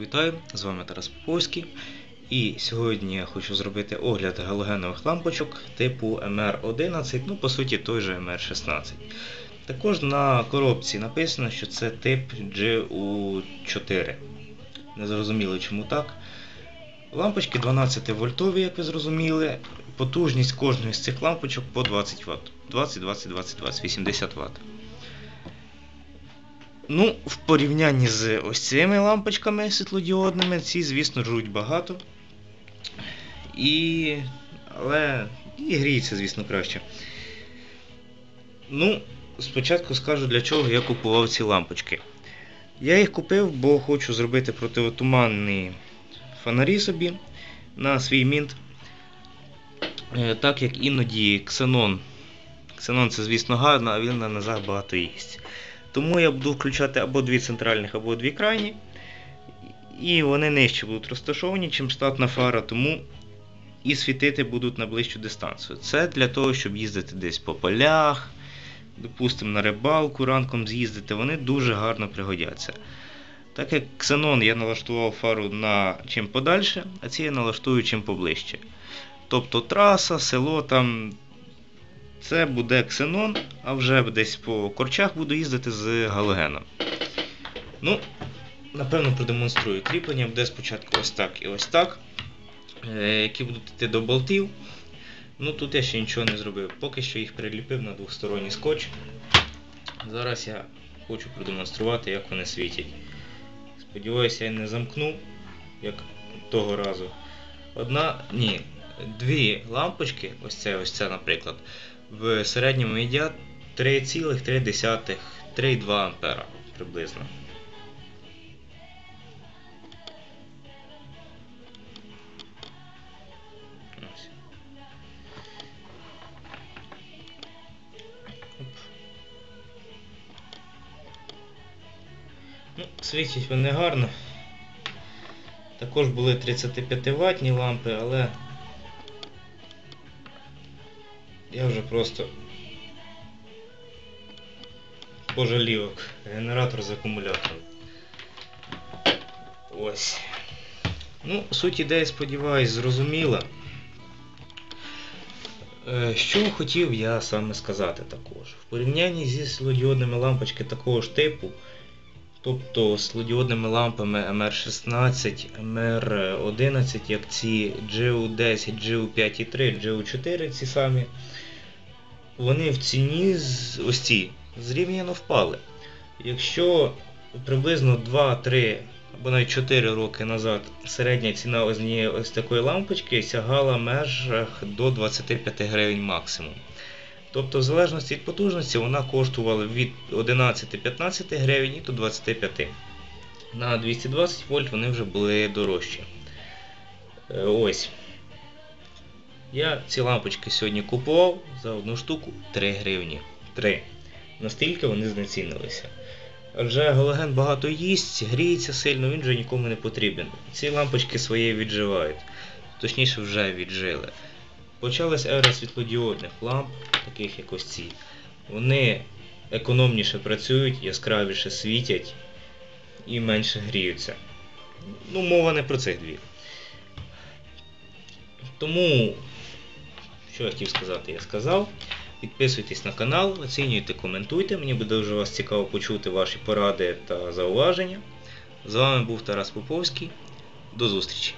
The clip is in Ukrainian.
Вітаю, з вами Тарас Поповський. І сьогодні я хочу зробити огляд галогенових лампочок типу MR11, ну по суті той же MR16. Також на коробці написано, що це тип GU4. Не зрозуміло чому так. Лампочки 12 вольтові, як ви зрозуміли. Потужність кожної з цих лампочок по 20 Вт. 20, 20, 20, 20, 80 Вт. Ну, в порівнянні з ось цими лампочками світлодіодними, ці, звісно, жруть багато. І. Але і гріється, звісно, краще. Ну, спочатку скажу, для чого я купував ці лампочки. Я їх купив, бо хочу зробити противотуманні фонарі собі на свій мінт. Е, Так як іноді ксенон. Ксенон це, звісно, гарно, а він на ножах багато їсть. Тому я буду включати або дві центральних, або дві крайні. І вони нижче будуть розташовані, чим штатна фара, тому і світити будуть на ближчу дистанцію. Це для того, щоб їздити десь по полях, допустимо, на рибалку ранком з'їздити, вони дуже гарно пригодяться. Так як ксенон я налаштував фару на чим подальше, а ці я налаштую чим поближче. Тобто траса, село там. Це буде ксенон, а вже десь по корчах буду їздити з галогеном. Ну, напевно, продемонструю. Кріплення буде спочатку ось так і ось так. Е, які будуть йти до болтів. Ну тут я ще нічого не зробив. Поки що їх приліпив на двосторонній скотч. Зараз я хочу продемонструвати, як вони світять. Сподіваюся, я не замкну, як того разу. Одна, ні, дві лампочки, ось це, ось це, наприклад, в середньому їдять 3,3 3,2 ампера приблизно. Ну, світять вони гарно. Також були 35 ватні лампи, але я вже просто пожалівок. Генератор з акумулятором. Ось. Ну, суть ідеї, сподіваюсь, зрозуміла. Е, Що хотів я саме сказати також. В порівнянні зі слодіодними лампочками такого ж типу, тобто слодіодними лампами MR16, MR11, як ці GU10, GU5 і 3, GU4 ці самі, вони в ціні ось ці зрівняно впали. Якщо приблизно 2-3 або навіть 4 роки назад середня ціна однієї ось такої лампочки сягала межах до 25 гривень максимум. Тобто, в залежності від потужності, вона коштувала від 11-15 гривень і до 25. На 220 вольт вони вже були дорожчі. Е, Ось. Я ці лампочки сьогодні купував за одну штуку 3 гривні. 3. Настільки вони знецінилися. Адже галоген багато їсть, гріється сильно, він вже нікому не потрібен. Ці лампочки своє відживають. Точніше, вже віджили. Почалась ера світлодіодних ламп, таких як ось ці. Вони економніше працюють, яскравіше світять і менше гріються. Ну, мова не про цих дві. Тому, що я хотів сказати, я сказав. Підписуйтесь на канал, оцінюйте, коментуйте. Мені буде дуже вас цікаво почути ваші поради та зауваження. З вами був Тарас Поповський. До зустрічі!